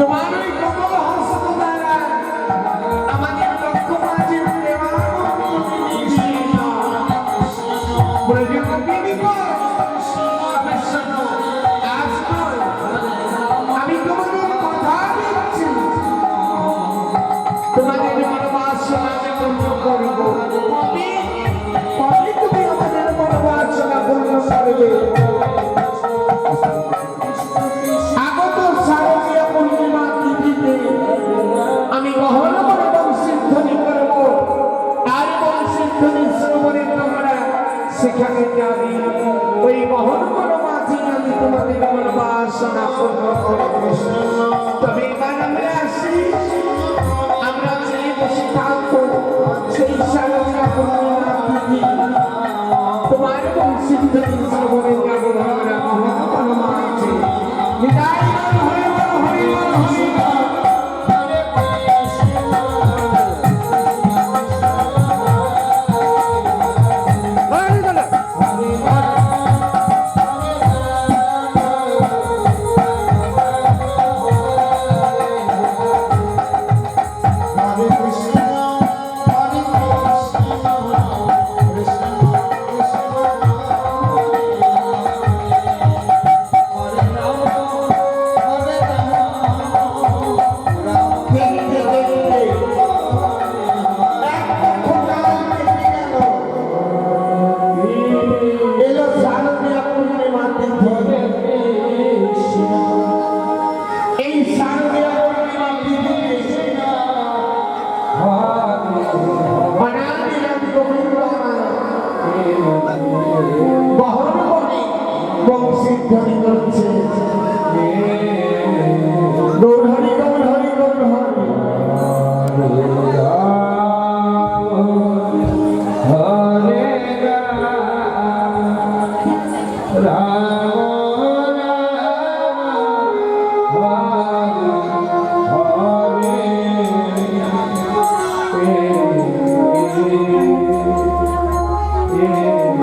তোমার সেখানে যাবে ওই বহন করো মাঝে আমি তোমাদের মনোবাসনা পূর্ণ করব। তবে এবার আমরা আসি। আমরা যে বসে থাকব, সেই শারদীয় পূর্ণিমা তোমার শ্রবণে Salam.